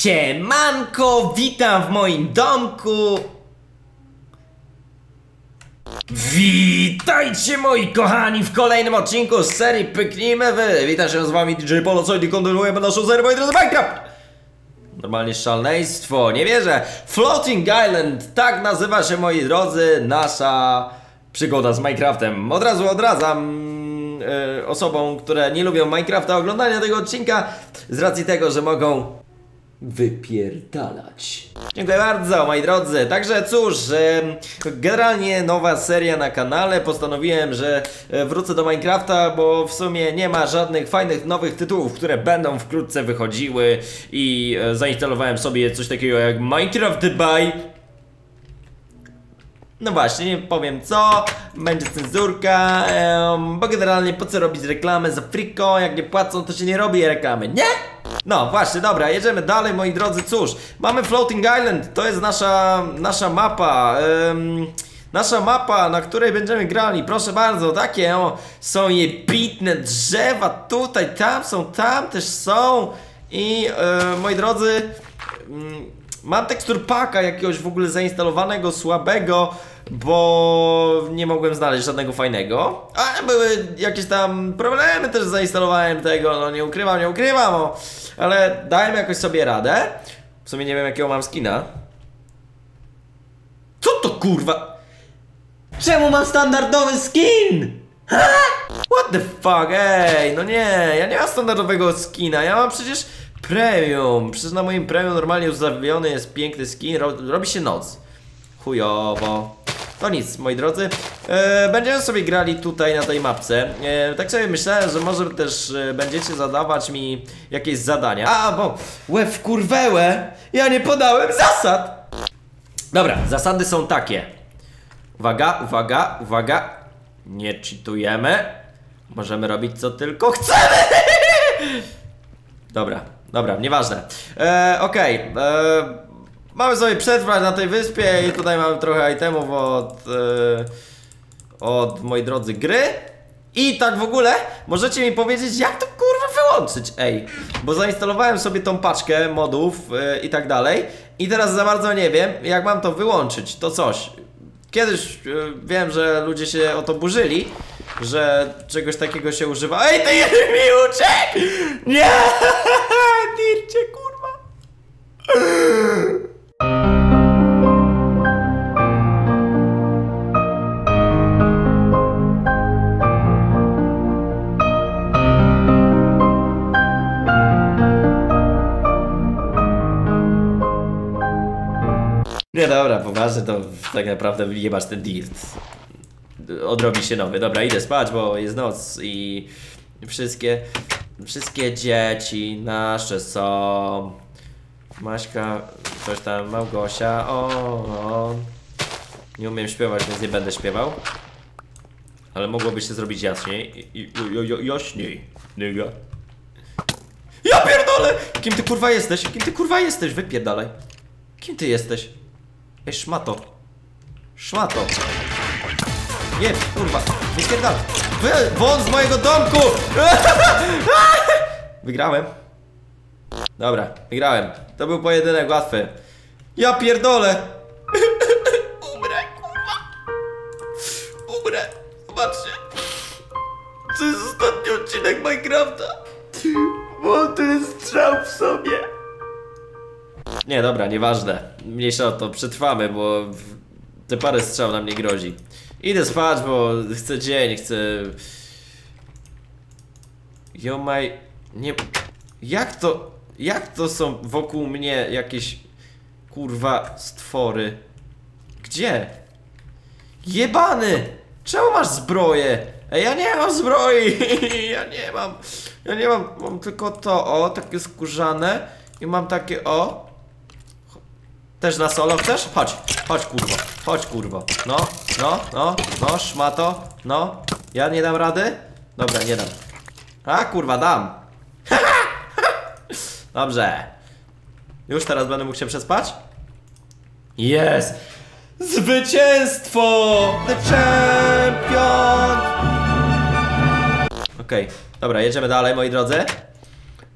Siemanko, witam w moim domku. Witajcie moi kochani w kolejnym odcinku z serii Pyknijmy Wy. Witam się z wami DJ Polo, co i kontynuujemy naszą serię, moi drodzy, Minecraft. Normalnie szaleństwo, nie wierzę. Floating Island, tak nazywa się moi drodzy nasza przygoda z Minecraftem. Od razu odradzam e, osobom, które nie lubią Minecrafta oglądania tego odcinka z racji tego, że mogą wypierdalać. Dziękuję bardzo, moi drodzy. Także cóż, generalnie nowa seria na kanale. Postanowiłem, że e, wrócę do Minecrafta, bo w sumie nie ma żadnych fajnych nowych tytułów, które będą wkrótce wychodziły i e, zainstalowałem sobie coś takiego jak Minecraft by no właśnie, nie powiem co, będzie cenzurka, em, bo generalnie po co robić reklamę za friko, jak nie płacą to się nie robi reklamy, nie? No właśnie, dobra, jedziemy dalej moi drodzy, cóż, mamy Floating Island, to jest nasza, nasza mapa, Nasza mapa, na której będziemy grali, proszę bardzo, takie o, są jebitne drzewa, tutaj, tam są, tam też są i e, moi drodzy, mm, Mam tekstur paka jakiegoś w ogóle zainstalowanego, słabego, bo nie mogłem znaleźć żadnego fajnego. A były jakieś tam problemy, też zainstalowałem tego, no nie ukrywam, nie ukrywam, o. ale dałem jakoś sobie radę. W sumie nie wiem jakiego mam skina. Co to kurwa? Czemu mam standardowy skin? Ha? What the fuck, ej, no nie, ja nie mam standardowego skina, ja mam przecież premium. Przecież na moim premium normalnie ustawiony jest piękny skin, ro robi się noc. Chujowo. To nic, moi drodzy. E, będziemy sobie grali tutaj na tej mapce. E, tak sobie myślałem, że może też e, będziecie zadawać mi jakieś zadania. A, bo łeb w kurwełę, ja nie podałem zasad. Dobra, zasady są takie. Uwaga, uwaga, uwaga. Nie cheatujemy. Możemy robić co tylko chcemy. Dobra, dobra, nieważne. E, Okej, e, mamy sobie przetrwać na tej wyspie i tutaj mamy trochę itemów od, e, od moi drodzy gry. I tak w ogóle, możecie mi powiedzieć, jak to kurwa wyłączyć, ej. Bo zainstalowałem sobie tą paczkę modów e, i tak dalej. I teraz za bardzo nie wiem, jak mam to wyłączyć, to coś. Kiedyś wiem, że ludzie się o to burzyli, że czegoś takiego się używa. Ej, ty jeden mi uciekł! Nie! Poważnie to tak naprawdę wyjebasz ten dirt. Odrobi się nowy. Dobra, idę spać, bo jest noc i wszystkie, wszystkie dzieci nasze są. Maśka, coś tam, Małgosia, o, o. Nie umiem śpiewać, więc nie będę śpiewał. Ale mogłoby się zrobić jaśniej. I, jaśniej, nyga. Ja pierdolę! Kim ty kurwa jesteś? Kim ty kurwa jesteś? Wypierdalaj. Kim ty jesteś? Ej, szmato. Szmato. Nie, kurwa. Wypierdalaj. Wy, won z mojego domku! Wygrałem. Dobra, wygrałem. To był pojedynek łatwy. Ja pierdolę. Umrę, kurwa. Umrę. Zobaczcie. To jest ostatni odcinek Minecrafta. Bo to jest strzał w sobie. Nie, dobra, nieważne. Mniejsza o to, przetrwamy, bo te parę strzał nam nie grozi. Idę spać, bo chcę dzień, chcę... Jomaj... Nie... Jak to... Jak to są wokół mnie jakieś... Kurwa, stwory? Gdzie? Jebany! Czemu masz zbroję? Ej, ja nie mam zbroi! Ja nie mam... Ja nie mam... Mam tylko to, o, takie skórzane. I mam takie, o... Też na solo chcesz? Chodź, chodź kurwo, chodź kurwo. No, no, no, no, szmato, no. Ja nie dam rady? Dobra, nie dam. A kurwa, dam. Dobrze. Już teraz będę mógł się przespać? Jest! Zwycięstwo! The champion! Okej, dobra, jedziemy dalej, moi drodzy.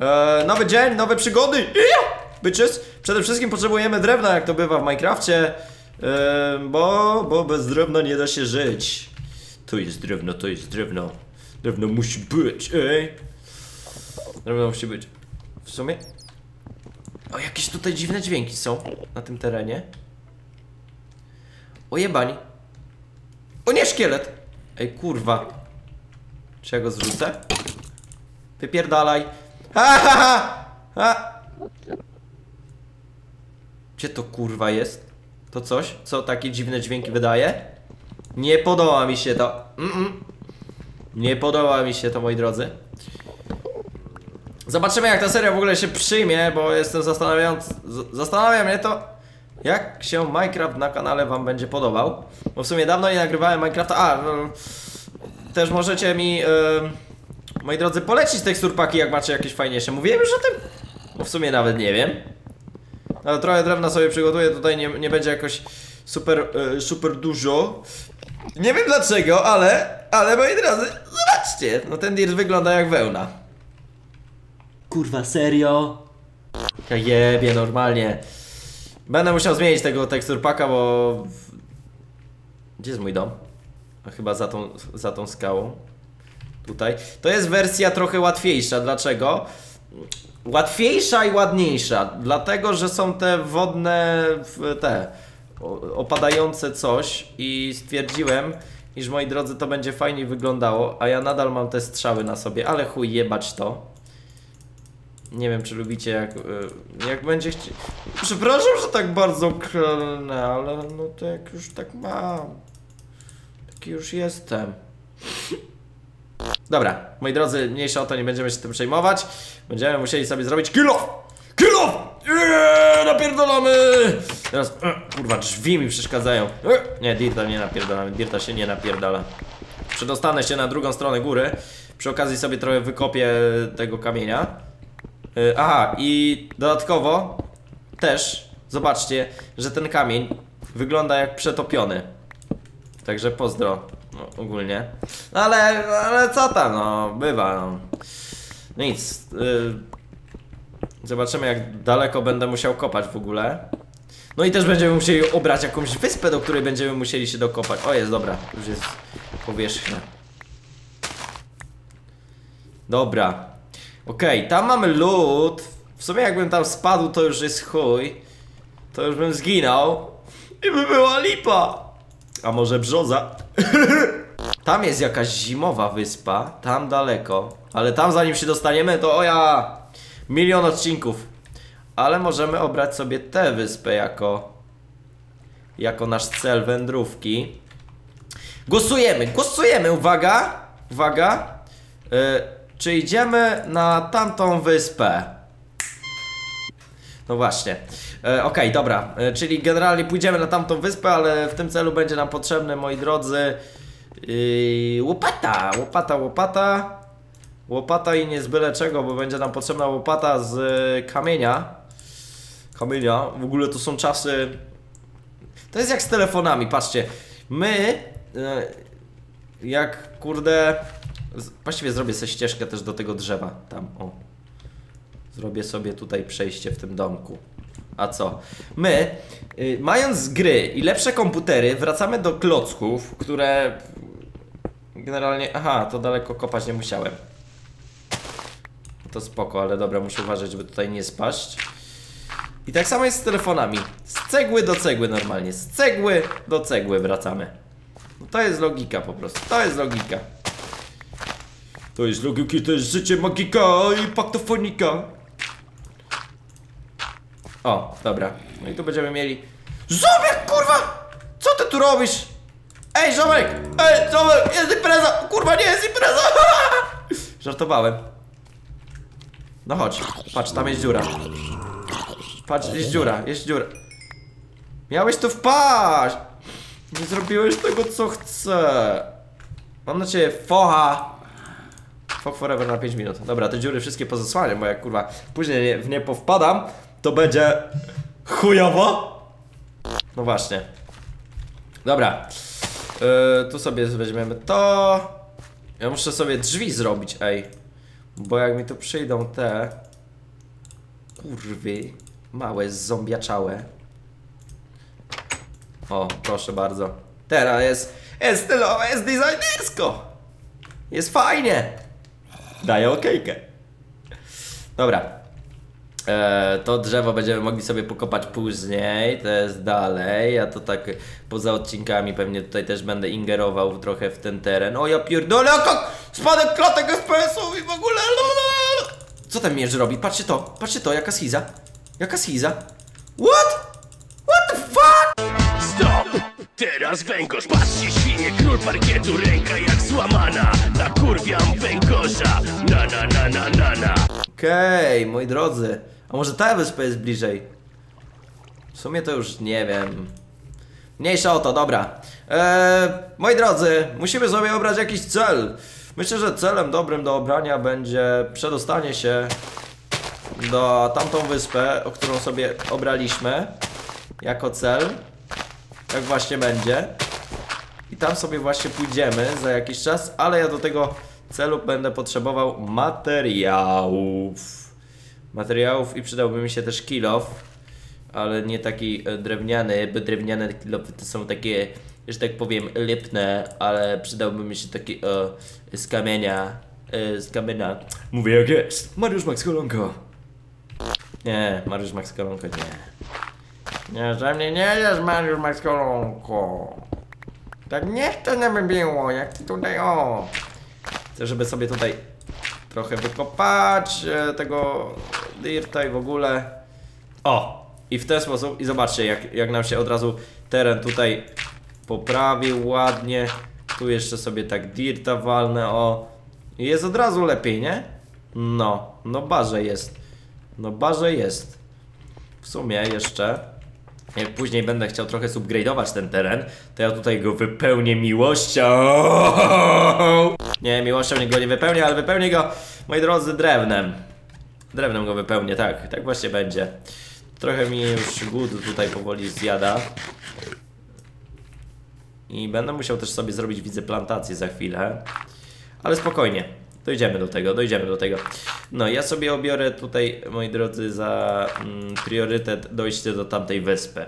Eee, nowy dzień, nowe przygody! Ja! Bitches. Przede wszystkim potrzebujemy drewna, jak to bywa w Minecrafcie. Yy, bo, bo bez drewna nie da się żyć. To jest drewno, to jest drewno. Drewno musi być, ej. Drewno musi być. W sumie... O, jakieś tutaj dziwne dźwięki są na tym terenie. O jebani. O nie, szkielet! Ej, kurwa. Czy ja go zrzucę? Wypierdalaj. Ha, ha, ha! ha. Gdzie to kurwa jest? To coś? Co takie dziwne dźwięki wydaje? Nie podoba mi się to. Mm -mm. Nie podoba mi się to, moi drodzy. Zobaczymy jak ta seria w ogóle się przyjmie, bo jestem zastanawiając... Zastanawia mnie to, jak się Minecraft na kanale wam będzie podobał. Bo w sumie dawno nie nagrywałem Minecrafta. A, no, też możecie mi, moi drodzy, polecić teksturpaki, jak macie jakieś fajniejsze. Mówiłem już o tym? Bo w sumie nawet nie wiem. Ale trochę drewna sobie przygotuję, tutaj nie, nie będzie jakoś super, e, super dużo. Nie wiem dlaczego, ale, ale moi drodzy, zobaczcie, no ten dirt wygląda jak wełna. Kurwa, serio? Ja jebie, normalnie. Będę musiał zmienić tego teksturpaka, bo... Gdzie jest mój dom? A chyba za tą, za tą skałą. Tutaj. To jest wersja trochę łatwiejsza. Dlaczego? Łatwiejsza i ładniejsza. Dlatego, że są te wodne... te... opadające coś i stwierdziłem, iż moi drodzy to będzie fajniej wyglądało, a ja nadal mam te strzały na sobie, ale chuj jebać to. Nie wiem, czy lubicie jak, y, jak będzie chci... Przepraszam, że tak bardzo klnę, ale no to jak już tak mam. Taki już jestem. Dobra, moi drodzy, mniejsza o to, nie będziemy się tym przejmować. Będziemy musieli sobie zrobić kill-off! Kill-off! Eee, napierdolamy! Teraz, e, kurwa, drzwi mi przeszkadzają. E, nie, Dirta nie napierdolamy, Dirta się nie napierdala. Przedostanę się na drugą stronę góry. Przy okazji sobie trochę wykopię tego kamienia. Y, Aha, i dodatkowo też zobaczcie, że ten kamień wygląda jak przetopiony. Także pozdro no, ogólnie. No ale, ale co tam, no, bywa. No. Nic. y, Zobaczymy, jak daleko będę musiał kopać w ogóle. No i też będziemy musieli obrać jakąś wyspę, do której będziemy musieli się dokopać. O, jest, dobra, już jest powierzchnia. Dobra. Okej, tam mamy lód. W sumie jakbym tam spadł, to już jest chuj. To już bym zginął. I by była lipa. A może brzoza? tam jest jakaś zimowa wyspa. Tam daleko. Ale tam zanim się dostaniemy, to o ja... Milion odcinków. Ale możemy obrać sobie tę wyspę jako... Jako nasz cel wędrówki. Głosujemy, głosujemy, uwaga, uwaga. Y, czy idziemy na tamtą wyspę? No właśnie. E, Okej, dobra. E, czyli generalnie pójdziemy na tamtą wyspę, ale w tym celu będzie nam potrzebny, moi drodzy, yy, łopata. Łopata, łopata. Łopata i nie z byle czego, bo będzie nam potrzebna łopata z kamienia. Kamienia. W ogóle to są czasy... To jest jak z telefonami, patrzcie. My, e, jak kurde... Właściwie zrobię sobie ścieżkę też do tego drzewa. Tam, o. Zrobię sobie tutaj przejście w tym domku. A co? My, y, mając gry i lepsze komputery, wracamy do klocków, które generalnie. Aha, to daleko kopać nie musiałem. To spoko, ale dobra, muszę uważać, żeby tutaj nie spaść. I tak samo jest z telefonami. Z cegły do cegły normalnie. Z cegły do cegły wracamy. No to jest logika po prostu. To jest logika. To jest logiki, to jest życie magika i paktofonika. O, dobra. No i tu będziemy mieli... Zobacz, kurwa! Co ty tu robisz? Ej, ziomek! Ej, ziomek! Jest impreza! Kurwa, nie jest impreza! Żartowałem. No chodź, patrz, tam jest dziura. Patrz, jest dziura, jest dziura. Miałeś tu wpaść! Nie zrobiłeś tego, co chcę. Mam na ciebie focha. Fuck forever na 5 minut. Dobra, te dziury wszystkie pozasłaniam, bo jak kurwa później nie, w nie powpadam, to będzie chujowo. No właśnie. Dobra. Yy, tu sobie weźmiemy to. Ja muszę sobie drzwi zrobić, ej. Bo jak mi tu przyjdą te kurwy, Małe, zombiaczałe. O, proszę bardzo. Teraz jest, jest stylowe, jest designersko. Jest fajnie. Daję okejkę. Dobra. E, to drzewo będziemy mogli sobie pokopać później, to jest dalej, ja to tak poza odcinkami pewnie tutaj też będę ingerował trochę w ten teren. O ja pierdolę, jak spadek klatek SPS-ów i w ogóle Co ten mierz robi? Patrzcie to, patrzcie to, jaka schiza. Jaka schiza. What? What the fuck? Stop! Teraz węgorz, patrzcie świnie, król parkietu, ręka jak złamana Nakurwiam węgorza, na na na na na na Okej, moi drodzy. A może ta wyspa jest bliżej? W sumie to już nie wiem. Mniejsza o to, dobra. Eee, moi drodzy, musimy sobie obrać jakiś cel. Myślę, że celem dobrym do obrania będzie przedostanie się do tamtą wyspę, o którą sobie obraliśmy jako cel. Jak właśnie będzie. I tam sobie właśnie pójdziemy za jakiś czas, ale ja do tego celu będę potrzebował materiałów. Materiałów i przydałby mi się też kilof, ale nie taki e, drewniany, bo drewniane kilofy to są takie, że tak powiem, lipne, ale przydałby mi się taki e, z kamienia, e, z kamienia. Mówię jak jest, Mariusz Max Kolonko. Nie, Mariusz Max Kolonko nie. Nie, że mnie nie jest Mariusz Max Kolonko. Tak nie chce nam było, jak tutaj o. Chcę, żeby sobie tutaj trochę wykopać e, tego dirta i w ogóle. O! I w ten sposób, i zobaczcie, jak, jak nam się od razu teren tutaj poprawił ładnie. Tu jeszcze sobie tak dirta walnę, o. I jest od razu lepiej, nie? No, no barze jest. No barze jest. W sumie jeszcze jak później będę chciał trochę subgrade'ować ten teren, to ja tutaj go wypełnię miłością. Nie, miłością go nie wypełnię, ale wypełnię go, moi drodzy, drewnem. Drewnem go wypełnię, tak, tak właśnie będzie. Trochę mi już głód tutaj powoli zjada. I będę musiał też sobie zrobić, widzę, plantację za chwilę. Ale spokojnie, dojdziemy do tego, dojdziemy do tego. No, ja sobie obiorę tutaj, moi drodzy, za mm, priorytet dojście do tamtej wyspy.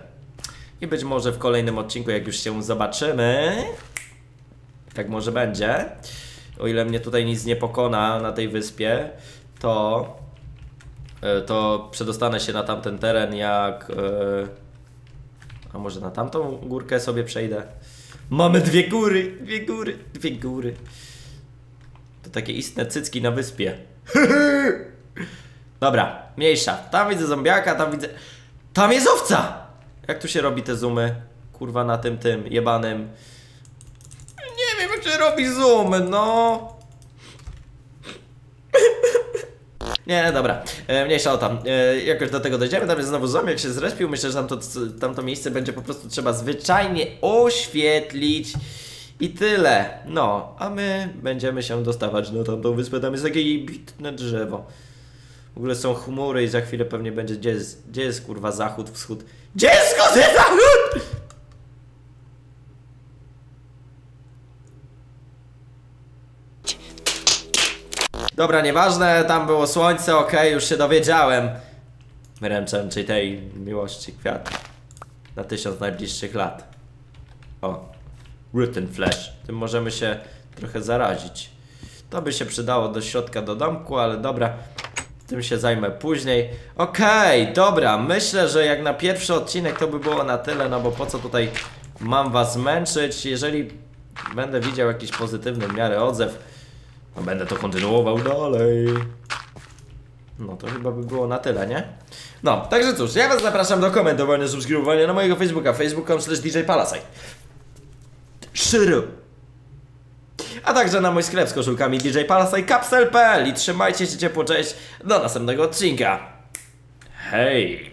I być może w kolejnym odcinku, jak już się zobaczymy, tak może będzie, o ile mnie tutaj nic nie pokona na tej wyspie, to e, to przedostanę się na tamten teren jak... e, A może na tamtą górkę sobie przejdę? Mamy dwie góry, dwie góry, dwie góry. To takie istne cycki na wyspie. Dobra, mniejsza. Tam widzę zombiaka, tam widzę... Tam jest owca! Jak tu się robi te zoomy? Kurwa na tym, tym, jebanym. Nie wiem jak się robi zoomy, no. Nie, dobra, e, mniejsza o tam. E, jakoś do tego dojdziemy, tam jest znowu zombie, jak się zrespił, myślę, że tamto, tamto miejsce będzie po prostu trzeba zwyczajnie oświetlić i tyle. No, a my będziemy się dostawać na tamtą wyspę, tam jest takie bitne drzewo. W ogóle są chmury i za chwilę pewnie będzie, gdzie jest, gdzie jest kurwa zachód, wschód. Gdzie jest jest zachód? Dobra, nieważne, tam było słońce, okej, już się dowiedziałem. Ręczę tej miłości kwiat. Na tysiąc najbliższych lat. O, Rotten Flash. Tym możemy się trochę zarazić. To by się przydało do środka do domku, ale dobra. Tym się zajmę później. Okej, okay, dobra. Myślę, że jak na pierwszy odcinek to by było na tyle, no bo po co tutaj mam was męczyć. Jeżeli będę widział jakiś pozytywny w miarę odzew, no będę to kontynuował dalej. No to chyba by było na tyle, nie? No, także cóż, ja was zapraszam do komentowania, subskrybowania na mojego Facebooka, facebook.com slash DJ Palasite. Szyru. A także na mój sklep z koszulkami DJ Palasite Capsel.pl i trzymajcie się ciepło, cześć, do następnego odcinka. Hej!